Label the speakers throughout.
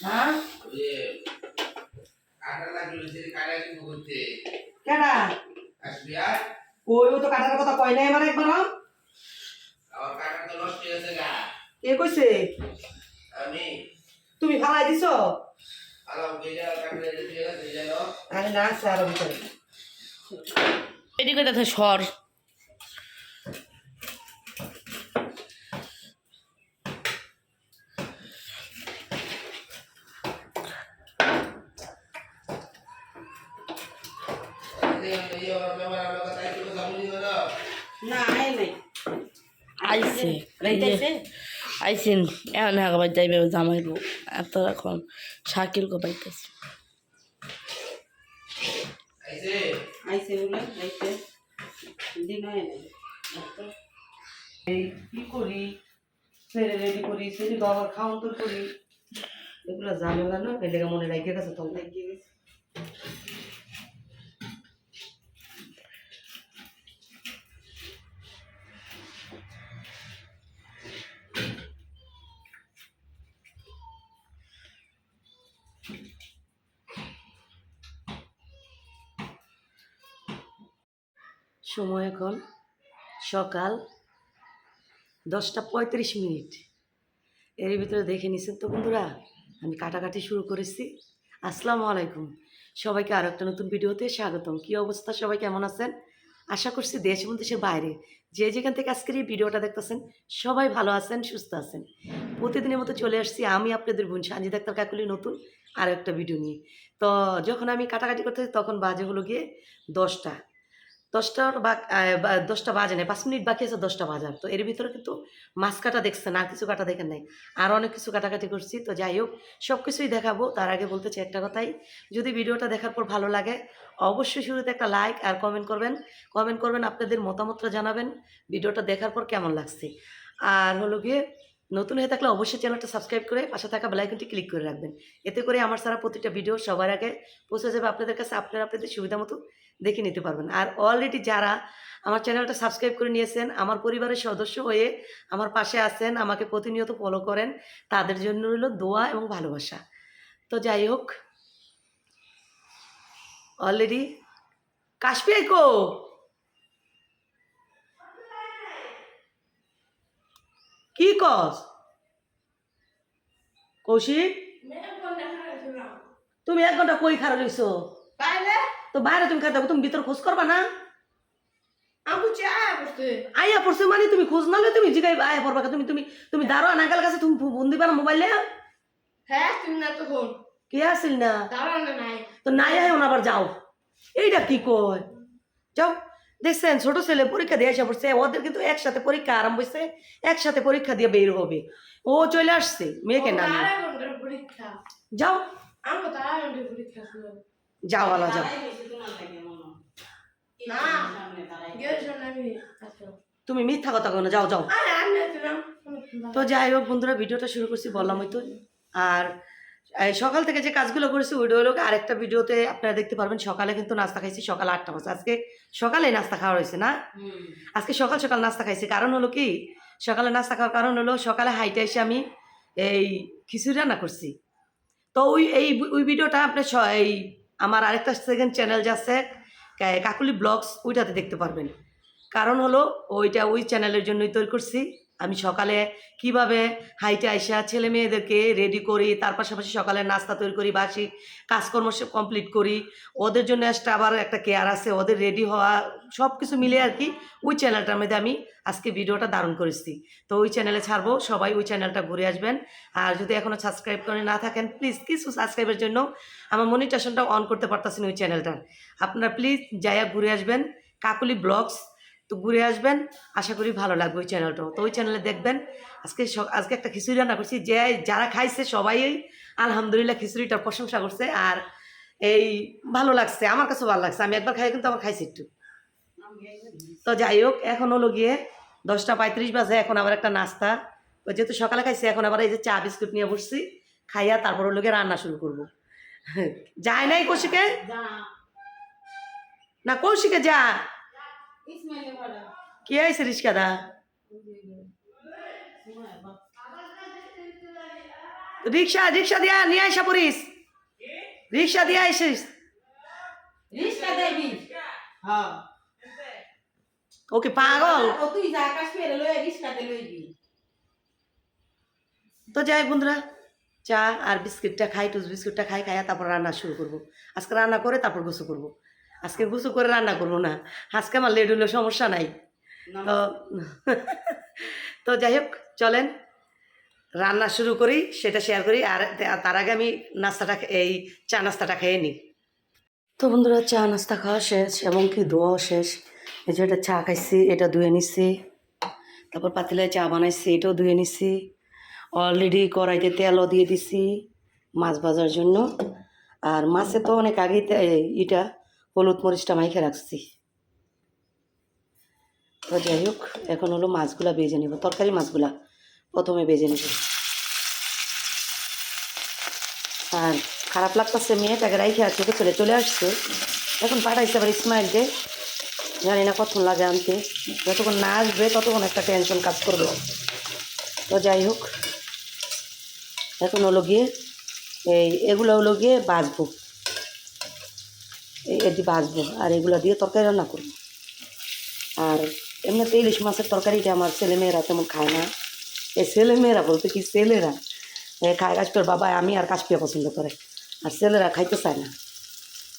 Speaker 1: হ্যাঁ? কেডা
Speaker 2: আসবি আর
Speaker 1: ওই ও তো কাটার কথা কয় নাই আমার একবার
Speaker 2: আমার কাটা তো নষ্ট হয়ে গেছে গা।
Speaker 1: কে কইছে?
Speaker 2: আমি।
Speaker 1: তুমি ফালাই দিছো? আরে না
Speaker 3: এটি করে সর
Speaker 2: এই এই আমার মেমোরি আমার কথা একটু কথা বলি না
Speaker 1: না আই নাই রাইতাইছে
Speaker 3: আইসিন এখন একবার যাইবে জামাই বউ এত এখন শাকিল কো পাইতেছে।
Speaker 1: হয় কি করি? ছেড়ে রেডি করি সেটি বাবার খাওয়ান তো করি। এগুলো ঝামেলা না এই লেগে মনে গেছে রাখিয়ে গেছে সময় এখন সকাল দশটা পঁয়ত্রিশ মিনিট। এর ভিতরে দেখে নিছেন তো বন্ধুরা, আমি কাটাকাটি শুরু করেছি। আসসালামু আলাইকুম। সবাইকে আরও একটা নতুন ভিডিওতে স্বাগতম। কী অবস্থা? সবাই কেমন আছেন? আশা করছি দেশ এবং দেশের বাইরে যে যেখান থেকে আজকের এই ভিডিওটা দেখতেছেন, সবাই ভালো আছেন, সুস্থ আছেন। প্রতিদিনের মতো চলে আসছি আমি আপনাদের বোন সানজিদ আক্তার কাকুলি নতুন আর একটা ভিডিও নিয়ে। তো যখন আমি কাটাকাটি করতেছি তখন বাজে হলো গিয়ে দশটা। দশটার বা দশটা বাজে নাই, পাঁচ মিনিট বাকি আছে দশটা বাজার। তো এর ভিতরে কিন্তু মাছ কাটা দেখছেন, আর কিছু কাটা দেখেন নাই। আর অনেক কিছু কাটাকাটি করছি, তো যাই হোক সব কিছুই দেখাবো। তার আগে বলতে চাই একটা কথাই, যদি ভিডিওটা দেখার পর ভালো লাগে, অবশ্যই শুরুতে একটা লাইক আর কমেন্ট করবেন। কমেন্ট করবেন, আপনাদের মতামতটা জানাবেন। ভিডিওটা দেখার পর কেমন লাগছে? আর হলো গিয়ে নতুন হয়ে থাকলে অবশ্যই চ্যানেলটা সাবস্ক্রাইব করে পাশে থাকা বেলাইকনটি ক্লিক করে রাখবেন। এতে করে আমার সারা প্রতিটা ভিডিও সবার আগে পৌঁছে যাবে আপনাদের কাছে, আপনারা আপনাদের সুবিধা মতো দেখে নিতে পারবেন। আর অলরেডি যারা আমার চ্যানেলটা সাবস্ক্রাইব করে নিয়েছেন, আমার পরিবারের সদস্য হয়ে আমার পাশে আছেন, আমাকে প্রতিনিয়ত ফলো করেন, তাদের জন্য হলো দোয়া এবং ভালোবাসা। তো যাই হোক অলরেডি কাশ্মীর কো কি কস? কৌশিক? তুমি এক ঘণ্টা কই খারাপ লইছো? তো বাইরে তুমি খাতে তুমি ভিতর খোঁজ করবা না? আইয়া পড়ছে। মানে তুমি খোঁজ নালে তুমি জিগাই আয়া পড়বা তুমি তুমি তুমি দাঁড়ো নাগাল কাছে তুমি ফোন দিবা না মোবাইলে?
Speaker 4: হ্যাঁ তুমি না তখন
Speaker 1: কে আসিল না? তো নাই আয় আবার যাও। এইটা কি কয়? যাও। দেখছেন ছোট ছেলে পরীক্ষা দিয়ে এসে পড়ছে ওদের কিন্তু একসাথে পরীক্ষা আরম্ভ হয়েছে একসাথে পরীক্ষা দিয়ে বের হবে। ও চলে আসছে মেয়েকে না যাও। যাও আলা যাও। তুমি মিথ্যা কথা কেন যাও যাও। তো যাই হোক বন্ধুরা ভিডিওটা শুরু করছি বললাম ওই তো। আর সকাল থেকে যে কাজগুলো করেছি ওইটা হলো আরেকটা ভিডিওতে আপনারা দেখতে পারবেন সকালে কিন্তু নাস্তা খাইছি সকাল আটটা বাজে। আজকে সকালে নাস্তা খাওয়া হয়েছে না? আজকে সকাল সকাল নাস্তা খাইছি। কারণ হলো কি? সকালে নাস্তা খাওয়ার কারণ হলো সকালে হাইটে এসে আমি এই খিচুড়ি রান্না করছি। তো ওই এই ওই ভিডিওটা আপনি স- এই আমার আরেকটা সেকেন্ড চ্যানেল যাচ্ছে কা- কাকুলি ব্লগস ওইটাতে দেখতে পারবেন। কারণ হলো ওইটা ওই চ্যানেলের জন্যই তৈরি করছি। আমি সকালে কীভাবে হাইটে আইসা ছেলে মেয়েদেরকে রেডি করি, তার পাশাপাশি সকালে নাস্তা তৈরি করি, বাসি কাজকর্ম সব কমপ্লিট করি। ওদের জন্য একটা আবার একটা কেয়ার আছে, ওদের রেডি হওয়া সব কিছু মিলে আর কি ওই চ্যানেলটার মধ্যে আমি আজকে ভিডিওটা দারুণ করেছি। তো ওই চ্যানেলে ছাড়বো, সবাই ওই চ্যানেলটা ঘুরে আসবেন। আর যদি এখনও সাবস্ক্রাইব করে না থাকেন প্লিজ কিছু সাবস্ক্রাইবের জন্য আমার মনিটেশনটা অন করতে পারতেছেন ওই চ্যানেলটার আপনারা প্লিজ যাইয়া ঘুরে আসবেন, কাকুলি ব্লগস তো ঘুরে আসবেন। আশা করি ভালো লাগবে ওই চ্যানেলটাও তো ওই চ্যানেলে দেখবেন আজকে আজকে একটা খিচুড়ি রান্না করছি। যে যারা খাইছে সবাই আলহামদুলিল্লাহ খিচুড়িটার প্রশংসা করছে আর এই ভালো লাগছে। আমার কাছে ভালো লাগছে। আমি একবার খাই কিন্তু আমার খাইছি একটু। তো যাই হোক এখন হলো গিয়ে দশটা পঁয়ত্রিশ বাজে এখন আবার একটা নাস্তা। ওই যেহেতু সকালে খাইছি এখন আবার এই যে চা বিস্কুট নিয়ে বসছি। খাইয়া তারপর হলো গিয়ে রান্না শুরু করব। যায় নাই কৌশিকে? না কৌশিকে যা। কি আইসে রিস্কাদা রিক্সা রিক্সা দিয়া নিয়ে আইসা পড়িস রিক্সা দিয়ে আইসিস।
Speaker 5: হ্যাঁ।
Speaker 1: ওকে পাগল। তো যাই বন্ধুরা চা আর বিস্কিটটা খাই টুস বিস্কুটটা খাই খাইয়া তারপর রান্না শুরু করব। আজকে রান্না করে তারপর গুছু করব। আজকে গুছু করে রান্না করব না। আজকে আমার লেট হলে সমস্যা নাই। তো তো যাই হোক চলেন। রান্না শুরু করি সেটা শেয়ার করি আর তার আগে আমি নাস্তাটা এই চা নাস্তাটা খেয়ে নিই। তো বন্ধুরা চা নাস্তা খাওয়া শেষ এবং কি ধোয়াও শেষ। এই যে এটা চা খাইছি এটা ধুয়ে নিচ্ছি তারপর পাতিলায় চা বানাইছি এটাও ধুয়ে নিচ্ছি অলরেডি কড়াইতে তেলও দিয়ে দিছি মাছ ভাজার জন্য। আর মাছে তো অনেক আগেই ইটা হলুদ মরিচটা মাইখে রাখছি। তো যাই হোক, এখন হলো মাছগুলা বেজে নেব তরকারি মাছগুলা প্রথমে বেজে নেব। আর খারাপ লাগতেছে মেয়েটাকে রাইখে আর ছোটো ছেলে চলে আসছে। এখন পাঠাইছে আবার ইসমাইলকে জানি না কতক্ষণ লাগে আনতে। যতক্ষণ না আসবে, ততক্ষণ একটা টেনশন কাজ করবে। তো যাই হোক, এখন হলো গিয়ে এই এগুলো হলো গিয়ে এই এটি বাজবো আর এগুলো দিয়ে তরকারি রান্না করব। আর এমনিতে ইলিশ মাছের তরকারিটা আমার ছেলেমেয়েরা তেমন খায় না। এই ছেলেমেয়েরা বলতে কি, ছেলেরা? খায় কাশপিয়ার বাবা আমি আর কাশপিয়া পছন্দ করে। আর ছেলেরা খাইতে চায় না।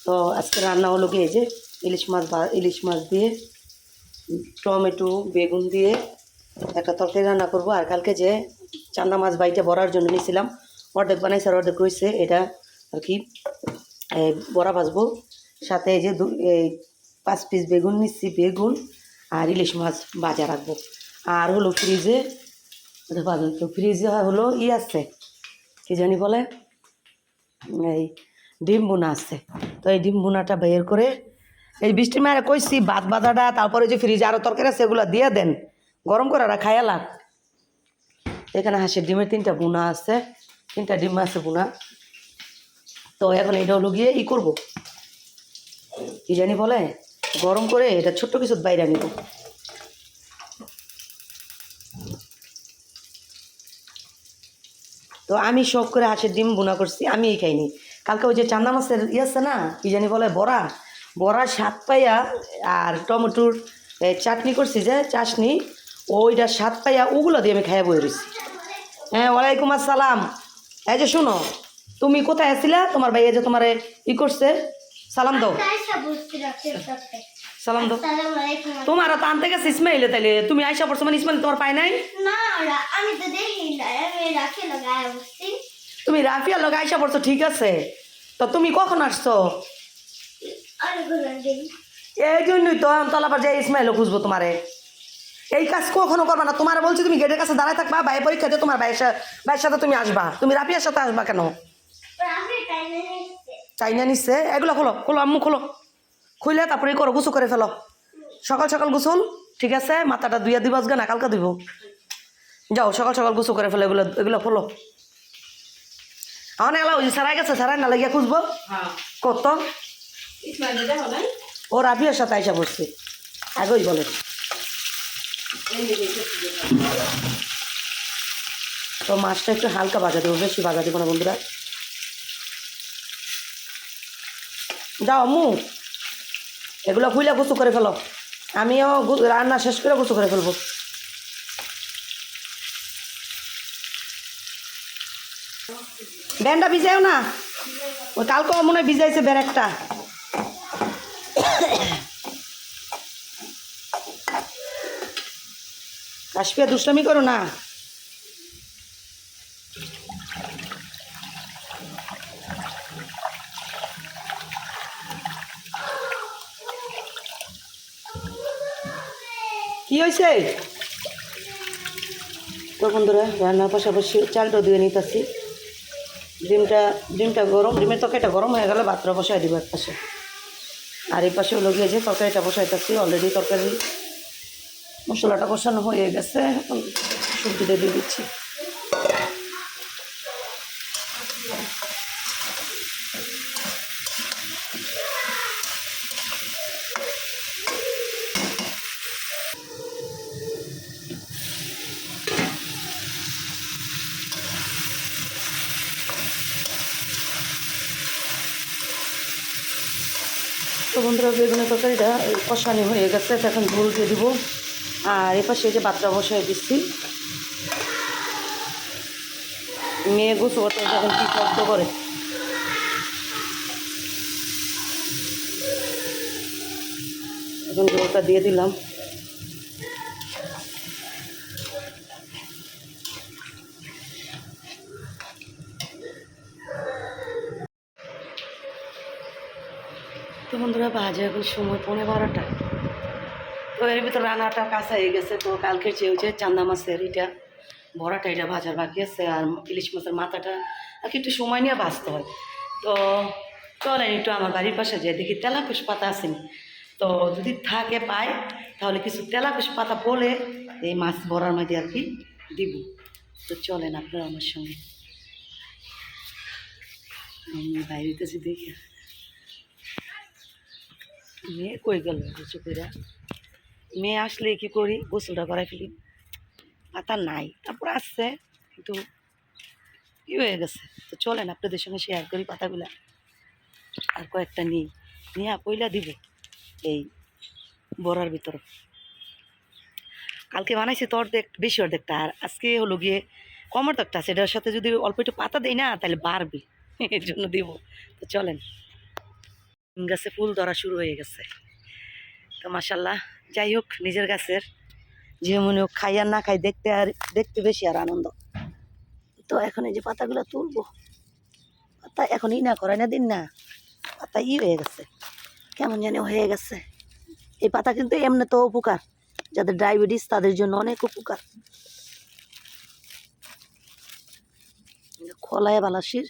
Speaker 1: তো আজকে রান্না হলো গিয়ে যে ইলিশ মাছ বা, ইলিশ মাছ দিয়ে টমেটো, বেগুন দিয়ে একটা তরকারি রান্না করব। আর কালকে যে চান্দা মাছ বাড়িতে বড়ার জন্য নিয়েছিলাম অর্ধেক বানাইছে আর অর্ধেক রয়েছে এটা আর কি বড়া ভাজবো। সাথে এই যে এই পাঁচ পিস বেগুন নিচ্ছি, বেগুন আর ইলিশ মাছ ভাজা রাখব। আর হলো ফ্রিজে তো ফ্রিজে হলো ই আছে, কি জানি বলে? এই ডিম বোনা আছে। তো এই ডিম বোনাটা বের করে এই বৃষ্টি মায়ের কইছি, ভাত বাজাটা তারপরে যে ফ্রিজে আরও তরকারি আছে, এগুলো দিয়ে দেন। গরম করে ওরা খাইয়া লাগ। এখানে হাঁসের ডিমের তিনটা বোনা আছে, তিনটা ডিম আছে বোনা তো এখন এটা হলো গিয়ে ই করব। কি জানি বলে? গরম করে এটা ছোট্ট কিছু বাইরে নিব তো আমি শখ করে হাঁসের ডিম বোনা করছি আমি এই খাইনি। কালকে ওই যে চান্দা মাছের ই আছে না, কি জানি বলে, বড়া। বড়া স্বাদ পাইয়া আর টমেটোর চাটনি করছি যে, চাটনি ওইটা স্বাদ পাইয়া ওগুলো দিয়ে আমি খাইয়া বই রয়েছি হ্যাঁ ওয়ালাইকুম আসসালাম। এই যে শোনো, তুমি কোথায় আসছিলা তোমার ভাইয়া যে তোমার ই করছে। সালাম দাও। সালাম দাও। তোমার তো আনতে গেছে ইসমাইলে তাইলে। তুমি আইসা পড়ছো মানে ইসমাইল তোমার পায় নাই? তুমি রাফিয়া লোক আইসা পড়ছো ঠিক আছে। তো তুমি কখন আসছো? এই জন্যই তো তলাবার যে ইসমাইলও খুঁজবো তোমারে। এই কাজ কখনো করবা না। তোমার বলছি তুমি গেটের কাছে দাঁড়ায় থাকবা ভাই পরীক্ষা দিয়ে তোমার ভাইয়ের সা- ভাইয়ের সাথে তুমি আসবা। তুমি রাফিয়ার সাথে আসবা কেন? চাইনা নিচ্ছে এগুলো খোলো খোলো আম্মু খোলো। খুলে তারপরে করো গুছু করে ফেলো। সকাল সকাল গুছুন ঠিক আছে? মাথাটা দুইয়া দিবা আজকে না কালকে দিব যাও সকাল সকাল গুছু করে ফেলো এগুলো এগুলো খোলো। আমার এলা ওই সারাই গেছে সারাই না লাগিয়া খুঁজবো।
Speaker 5: হ্যাঁ।
Speaker 1: কত? ও রাফিয়ার সাথে আইসা পড়ছে আগেই বলে। তো মাছটা একটু হালকা বাজা দেবো বেশি বাজা দেবো না বন্ধুরা। যাও আম্মু এগুলো খুলে গুছু করে ফেলো। আমিও রান্না শেষ করে গুছু করে ফেলব। ব্যানটা ভিজাও না। ওই কালকে মনে হয় ভিজাইছে বের একটা। কাশ্মীর দুষ্টামি করো না। কি হয়েছে তো বন্ধুরা, রান্নার পাশাপাশি চালটা দিয়ে নিতেছি। ডিমটা ডিমটা গরম, ডিমের তরকারিটা গরম হয়ে গেলে ভাতটা বসাই দিব এক পাশে। আর এই পাশেও হলো গিয়েছে তরকারিটা বসাইতেছি অলরেডি তরকারি মশলাটা বসানো হয়ে গেছে, এখন সবজিটা দিয়ে দিচ্ছি। তো বন্ধুরা, বেগুনের তরকারিটা কষানি হয়ে গেছে, তো এখন ঝোল দিয়ে দিব। আর এপাশে যে বাচ্চা বসায় দিচ্ছি। মেয়ে গোসু এখন কি শব্দ করে? এখন ঝোলটা দিয়ে দিলাম। বন্ধুরা বাজে, এখন সময় পৌনে বারোটা। তো এর ভিতর রান্নাটা কাঁচা হয়ে গেছে, তো কালকে হচ্ছে চান্দা মাছের এটা, বড়াটা এটা ভাজার বাকি আছে, আর ইলিশ মাছের মাথাটা আর একটু সময় নিয়ে ভাজতে হয়। তো চলেন একটু আমার বাড়ির পাশে যাই, দেখি তেলাকুশ পাতা আসেনি তো যদি থাকে পাই তাহলে কিছু তেলাকুশ পাতা বলে এই মাছ বড়ার মধ্যে আর কি দিব। তো চলেন আপনারা আমার সঙ্গে। আমি বাইরেতেছি দেখি। মেয়ে কই গেল গোসল করে মেয়ে আসলে কি করি? গোসলটা করাই ফেলি। পাতা নাই, তারপর আসছে, কিন্তু কি হয়ে গেছে। তো চলেন, আপনাদের সঙ্গে শেয়ার করি পাতাগুলা। আর কয়েকটা নিই। নিয়ে পয়লা দিব এই বড়ার ভিতর। কালকে বানাইছি তো অর্ধেক বেশি অর্ধেকটা আর আজকে হলো গিয়ে কম অর্ধেকটা সেটার সাথে যদি অল্প একটু পাতা দেই না, তাহলে বাড়বে। এর জন্য দিব। তো চলেন। গাছে ফুল ধরা শুরু হয়ে গেছে। তো মাসাল্লাহ যাই হোক, নিজের গাছের যে মনে হোক খাই আর না খাই দেখতে আর, দেখতে বেশি আর আনন্দ। তো এখন এই যে পাতাগুলো তুলবো, পাতা এখন ই না করে না, দিন না। পাতা ই হয়ে গেছে, কেমন জানি হয়ে গেছে। এই পাতা কিন্তু এমনি তো উপকার, যাদের ডায়াবেটিস তাদের জন্য অনেক উপকার। খোলায় বালাসির,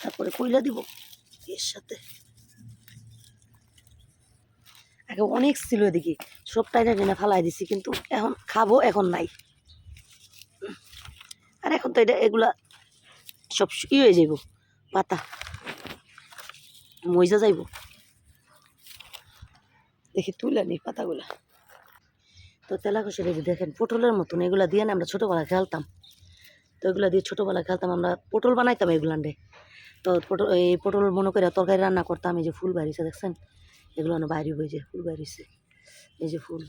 Speaker 1: তারপরে কইলা দিব এর সাথে। আগে অনেক ছিল এদিকে। সব টাইনা টেনে ফালাই দিছি, কিন্তু এখন খাব, এখন নাই। আর এখন তো এটা এগুলা সব ই হয়ে যাইব, পাতা। মজা যাইব। দেখি তুলে নি পাতাগুলা। তো তেলা কষে এই দেখেন, পটলের মতন এগুলা দিয়ে না আমরা ছোটোবেলা খেলতাম। তো এগুলা দিয়ে ছোটোবেলা খেলতাম, আমরা পটল বানাইতাম এগুলান্ডে তো পটল এই পটল মনে করে তরকারি রান্না করতাম, এই যে ফুল বাড়িছে দেখছেন? এগুলো না বাইরে বই যায় ফুল বাড়িছে এই যে ফুল।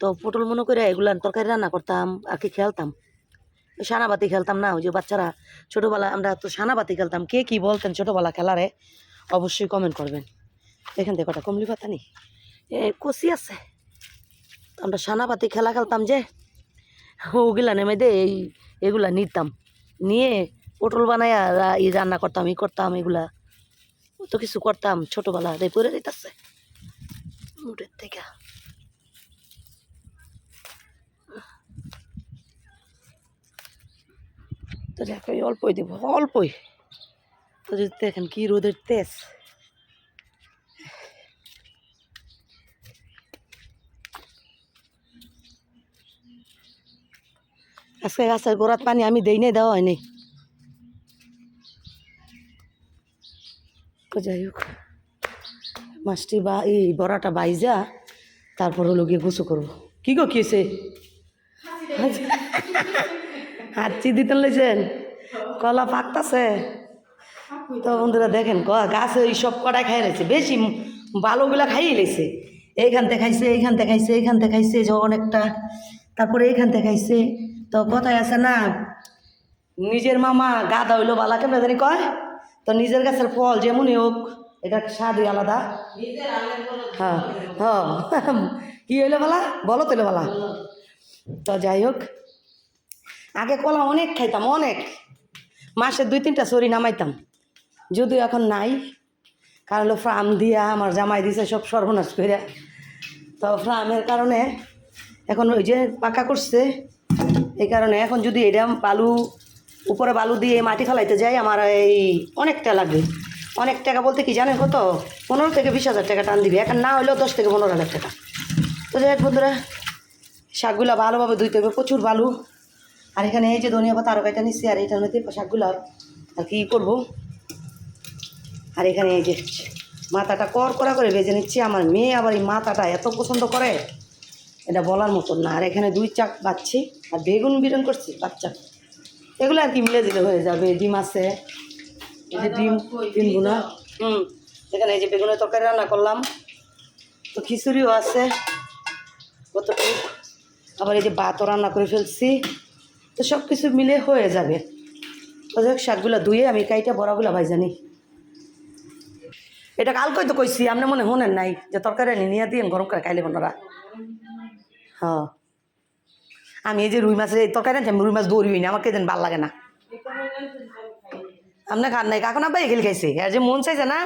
Speaker 1: তো পটল মনে করে এগুলো তরকারি রান্না করতাম আর কি খেলতাম সানাবাতি খেলতাম না, ওই যে বাচ্চারা ছোটোবেলা আমরা তো সানাবাতি খেলতাম। কে কি বলতেন ছোটোবেলা খেলারে? অবশ্যই কমেন্ট করবেন। এখান থেকে কটা কমলি পাতা নেই কষি আছে। তো আমরা সানাবাতি খেলা খেলতাম যে, ওগুলা নেমে দে, এই, এগুলা নিতাম। নিয়ে পটল বানায় রান্না করতাম, ই করতাম, এগুলা তো কিছু করতাম ছোটোবেলা রে পরে দিতেছে মুটের থেকে। তো দেখো অল্পই দিব, অল্পই। তো যদি দেখেন কি রোদের তেজ। আজকে গাছের গোড়াত পানি আমি দেই নাই, দেওয়া হয়নি যাই হোক। মাছটি বা এই বড়াটা বাইজা, তারপর হলো গিয়ে গুছু করব। কি গো কিসে হাঁচি দিতে লেছেন কলা পাকতাছে? তো বন্ধুরা দেখেন গ- গাছে ওই সব কটাই খাই রয়েছে। বেশি ভালোগুলা খাইয়ে লেছে এইখান থেকে খাইছে, এইখান থেকে খাইছে, এইখান থেকে খাইছে যে অনেকটা। তারপরে এইখান থেকে খাইছে। তো কথায় আছে না, নিজের মামা গাদা হইল বালা, কেমন জানি কয়? তো নিজের গাছের ফল যেমনই হোক এটা স্বাদই আলাদা। হ্যাঁ হ্যাঁ। কি হইল বালা? বলো তো বালা। তো যাই হোক আগে কলা অনেক খাইতাম অনেক। মাসে দুই তিনটা সরি নামাইতাম। যদিও এখন নাই কারণ হলো ফ্রাম দিয়া আমার জামাই দিছে সব সর্বনাশ করে তো ফ্রামের কারণে এখন ওই যে পাকা করছে এই কারণে এখন যদি এটা বালু উপরে বালু দিয়ে মাটি ফেলাইতে যাই, আমার এই অনেকটা লাগবে অনেক টাকা বলতে কি জানেন কত? পনেরো থেকে বিশ হাজার টাকা টান দিবে, এখন না হলেও দশ থেকে পনেরো হাজার টাকা। তো যাই হোক বন্ধুরা, শাকগুলা ভালোভাবে ধুইতে হবে, প্রচুর বালু। আর এখানে এই যে ধনিয়া পাতা আরও কাটা নিচ্ছি আর এটার মধ্যে শাকগুলো আর কি করব? আর এখানে এই যে মাথাটা কর করা করে ভেজে নিচ্ছি, আমার মেয়ে আবার এই মাথাটা এত পছন্দ করে, এটা বলার মতন না। আর এখানে দুই চাক বাচ্ছি, আর বেগুন বিরন করছি, বাচ্চা। এগুলো আর কি মিলে দিলে হয়ে যাবে, ডিম আছে, এই যে ডিম ডিম গুনা হুম, এখানে এই যে বেগুনের তরকারি রান্না করলাম। তো খিচুড়িও আছে, কতটুকু। আবার এই যে ভাতও রান্না করে ফেলছি। তো সব কিছু মিলে হয়ে যাবে। তো যাক শাকগুলো ধুয়ে আমি কাইটা বড়াগুলো ভাই জানি এটা কালকে তো কইছি, আপনি মনে হনেন নাই যে তরকারি নিয়ে দিয়ে গরম করে খাইলে আপনারা হ্যাঁ। আমি এই যে রুই মাছের এই তরকারি আনছি, আমি রুই মাছ দৌড়ি না, আমার কেদিন ভালো লাগে না। আপনি খান নাই কাকু না ভাই এগুলি খাইছে। আর যে মন চাইছে না,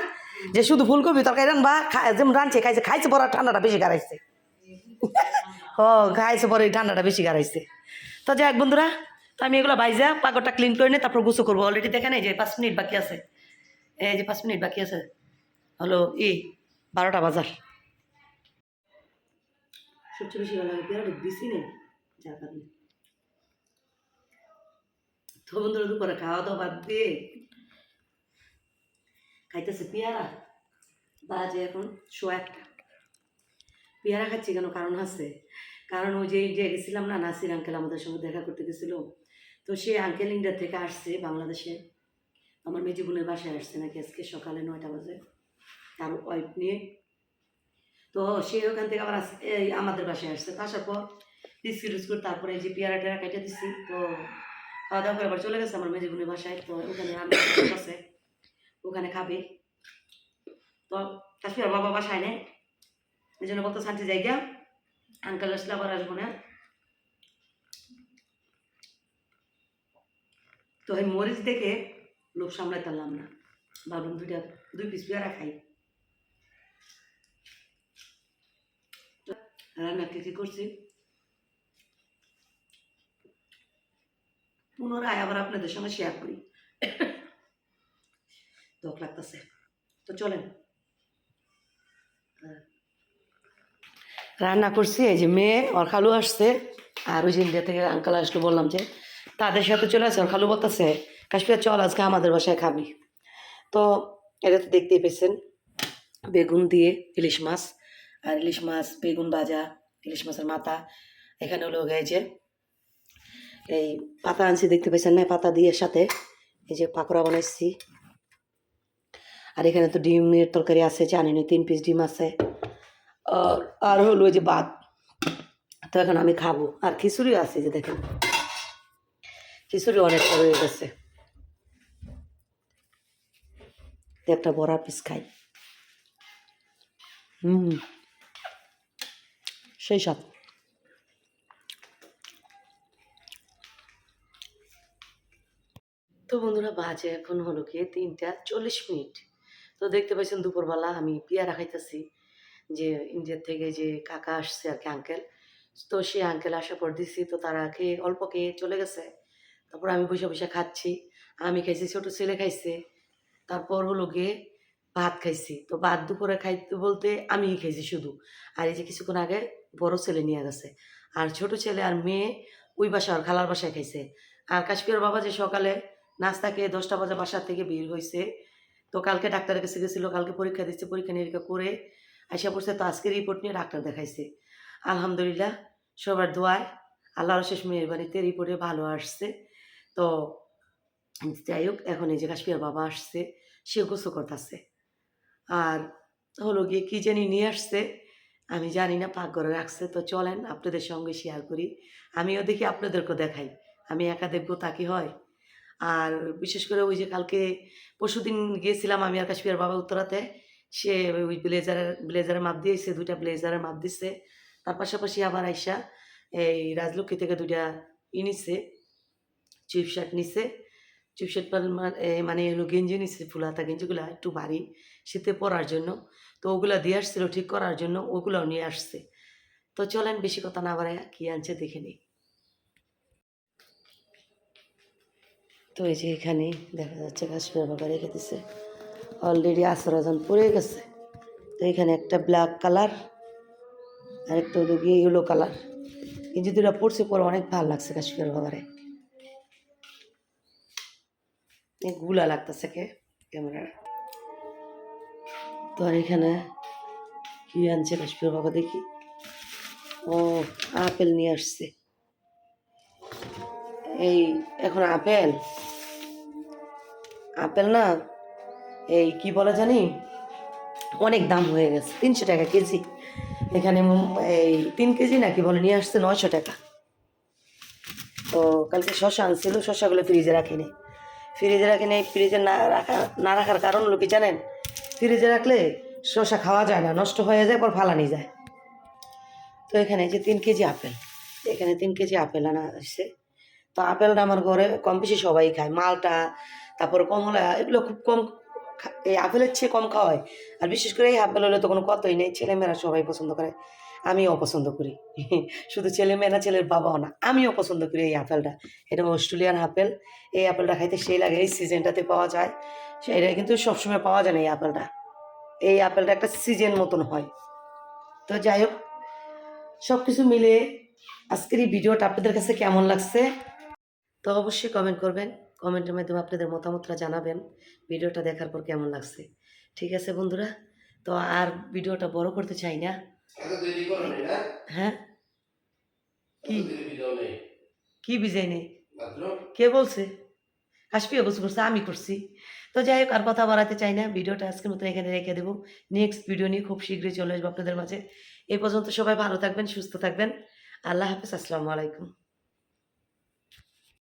Speaker 1: যে শুধু ফুলকপি তরকারি রানবা যেমন রানছে, খাইছে খাইছে পরে ঠান্ডাটা বেশি গাড়াইছে। ও খাইছে পরে ঠান্ডাটা বেশি গাড়াইছে। তো যাই হোক বন্ধুরা, তো আমি এগুলো বাইজা পাগরটা ক্লিন করে নিয়ে তারপর গুছো করব। অলরেডি দেখেন এই যে পাঁচ মিনিট বাকি আছে। এই যে পাঁচ মিনিট বাকি আছে। হলো ই, বারোটা বাজার। সবচেয়ে বেশি ভালো লাগে পেয়ারা দিছি নেই। খাওয়া দাওয়া বাদ দিয়ে খাইতেছে পেয়ারা। বাজে এখন পেয়ারা খাচ্ছি কেন? কারণ ওই যে আঙ্কেল আমাদের সঙ্গে দেখা করতে গেছিল। তো সে আঙ্কেল ইন্ডিয়া থেকে আসছে বাংলাদেশে। আমার মেজি বোনের বাসায় আসছে নাকি আজকে সকালে নয়টা বাজে। তার ওয়াইফ নিয়ে। তো সে ওখান থেকে আবার আমাদের বাসায় আসছে। আসার পর বিস্কুট টিস্কুট তারপরে যে পেয়ারা টেয়ারা কেটে দিচ্ছি তো খাওয়া দাওয়া করে আবার চলে গেছে আমার মেজি বোনের বাসায়, তো ওখানে আছে, ওখানে খাবে। তো কাশ্মীর বাবা বাসায় নেই, এই জন্য বলতো শান্তি জায়গা আঙ্কেল আসলে আবার আসব না। তো এই মরিচ দেখে লোক সামলাতে পারলাম না, ভাবলাম দুইটা, দুই পিস পেয়ারা খাই। রান্না কি কি করছি? পুনরায় আবার আপনাদের সঙ্গে শেয়ার করি। দোক লাগতেছে। তো চলেন। রান্না করছি, এই যে মেয়ে, ওর খালু আসছে। আর ওই যে ইন্ডিয়া থেকে আঙ্কাল আসলো, বললাম যে, তাদের সাথে চলে আসে ওর খালু বলতেছে, কাশ্মীর চল, আজকে আমাদের বাসায় খাবি। তো এটা তো দেখতেই পেয়েছেন। বেগুন দিয়ে ইলিশ মাছ, আর ইলিশ মাছ, বেগুন ভাজা, ইলিশ মাছের মাথা। এখানে হলো যে এই পাতা আনছি, দেখতে পেয়েছেন না? পাতা দিয়ে সাথে এই যে পাকোড়া বানাইছি। আর এখানে তো ডিমের তরকারি আছে জানি তিন পিস ডিম আছে। আর হলো যে ভাত। তো এখন আমি খাব। আর খিচুড়ি আছে যে দেখেন। খিচুড়ি অনেকটা রয়ে গেছে। একটা বড়া পিস খাই। হুম, সেই সব। তো বন্ধুরা বাজে, এখন হলো কি তিনটা চল্লিশ মিনিট। তো দেখতে পাচ্ছেন দুপুরবেলা আমি পেয়ারা খাইতেছি, যে ইন্ডিয়ার থেকে যে কাকা আসছে আর কি আঙ্কেল তো সে আঙ্কেল আসার পর দিছি, তো তারা খেয়ে অল্প খেয়ে চলে গেছে। তারপর আমি বসে বসে খাচ্ছি, আমি খাইছি, ছোটো ছেলে খাইছে। তারপর হলো গিয়ে ভাত খাইছি, তো ভাত দুপুরে খাইতে বলতে আমিই খাইছি শুধু। আর এই যে কিছুক্ষণ আগে বড় ছেলে নিয়ে গেছে, আর ছোট ছেলে আর মেয়ে ওই বাসা আর খালার বাসায় খাইছে। আর কাশ্মীর বাবা যে সকালে নাস্তা খেয়ে দশটা বাজে বাসা থেকে বের হয়েছে তো কালকে ডাক্তারের কাছে গেছিল, কালকে পরীক্ষা দিচ্ছে, পরীক্ষা নিরীক্ষা করে আইসা পড়ছে। তো আজকে রিপোর্ট নিয়ে ডাক্তার দেখাইছে। আলহামদুলিল্লাহ, সবার দোয়ায় আল্লাহর শেষ মেয়ের বাড়িতে রিপোর্টে ভালো আসছে। তো যাই হোক, এখন এই যে কাশ্মীর বাবা আসছে, সে গোসো করতেছে। আর হলো গিয়ে কী জানি নিয়ে আসছে, আমি জানি না পাকঘরে রাখছে। তো চলেন আপনাদের সঙ্গে শেয়ার করি। আমিও দেখি আপনাদেরকেও দেখাই। আমি একা দেখব তা কি হয়? আর বিশেষ করে ওই যে কালকে পরশুদিন গিয়েছিলাম আমি আর কাশ্মীর বাবা উত্তরাতে, সে ওই ব্লেজারের ব্লেজারের মাপ দিয়েছে দুইটা ব্লেজারের মাপ দিচ্ছে তার পাশাপাশি আবার আইসা এই রাজলক্ষ্মী থেকে দুইটা ই নিচ্ছে চিপ শার্ট নিচ্ছে চিপ শার্ট মানে হলো গেঞ্জি নিচ্ছে ফুলাতা গেঞ্জিগুলো একটু ভারী শীতে পরার জন্য। তো ওগুলো দিয়ে আসছিল ঠিক করার জন্য ওগুলোও নিয়ে আসছে। তো চলেন বেশি কথা না বাড়ায় কী আনছে দেখে নিই। তো এই যে এখানে দেখা যাচ্ছে কাশ্মীর বাবা রেখে দিছে অলরেডি আসরাজন পড়ে গেছে। তো এখানে একটা ব্ল্যাক কালার আর একটা হলো গিয়ে ইয়েলো কালার কিন্তু দুটা পড়ছে পরে অনেক ভালো লাগছে কাশ্মীর বাবারে। গুলা লাগতেছে কে? ক্যামেরার। তো আর এখানে কি আনছে কাশ্মীর বাবা দেখি। ও, আপেল নিয়ে আসছে। এই, এখন আপেল? আপেল না, এই কি বলে জানি, অনেক দাম হয়ে গেছে, তিনশো টাকা কেজি। এখানে এই তিন কেজি নাকি বলে নিয়ে আসছে নয়শো টাকা। তো কালকে শশা আনছিল, শশাগুলো ফ্রিজে রাখিনি। ফ্রিজে রাখিনি, ফ্রিজে না রাখা, না রাখার কারণ হলো কি জানেন? ফ্রিজে রাখলে শশা খাওয়া যায় না, নষ্ট হয়ে যায়, পর ফালানি যায়। তো এখানে যে তিন কেজি আপেল, এখানে তিন কেজি আপেল আনা আসছে তো আপেলটা আমার ঘরে কম বেশি সবাই খায়, মালটা তারপর কমলা, এগুলো খুব কম এই আপেলের চেয়ে কম খাওয়া হয়। আর বিশেষ করে এই আপেল হলে তো কোনো কথাই নেই, ছেলেমেয়েরা সবাই পছন্দ করে, আমিও পছন্দ করি। শুধু ছেলে মেয়ে না ছেলের বাবাও না, আমিও পছন্দ করি এই আপেলটা। এটা অস্ট্রেলিয়ান আপেল, এই আপেলটা খাইতে সেই লাগে, এই সিজনটাতে পাওয়া যায়। সেটা কিন্তু সবসময় পাওয়া যায় না এই আপেলটা। এই আপেলটা একটা সিজন মতন হয়। তো যাই হোক সব কিছু মিলে আজকের এই ভিডিওটা আপনাদের কাছে কেমন লাগছে? তো অবশ্যই কমেন্ট করবেন। কমেন্টের মাধ্যমে আপনাদের মতামতটা জানাবেন। ভিডিওটা দেখার পর কেমন লাগছে? ঠিক আছে বন্ধুরা তো আর ভিডিওটা বড় করতে চাই না। হ্যাঁ? কি? কি বিজয় নেই? কে বলছে? কাশ্মীর বসে করছে আমি করছি। তো যাই হোক আর কথা বাড়াতে চাই না। ভিডিওটা আজকের মতো এখানে রেখে দেবো। নেক্সট ভিডিও নিয়ে খুব শীঘ্রই চলে আসব আপনাদের মাঝে। এই পর্যন্ত সবাই ভালো থাকবেন সুস্থ থাকবেন। আল্লাহ হাফিজ আসসালামু আলাইকুম।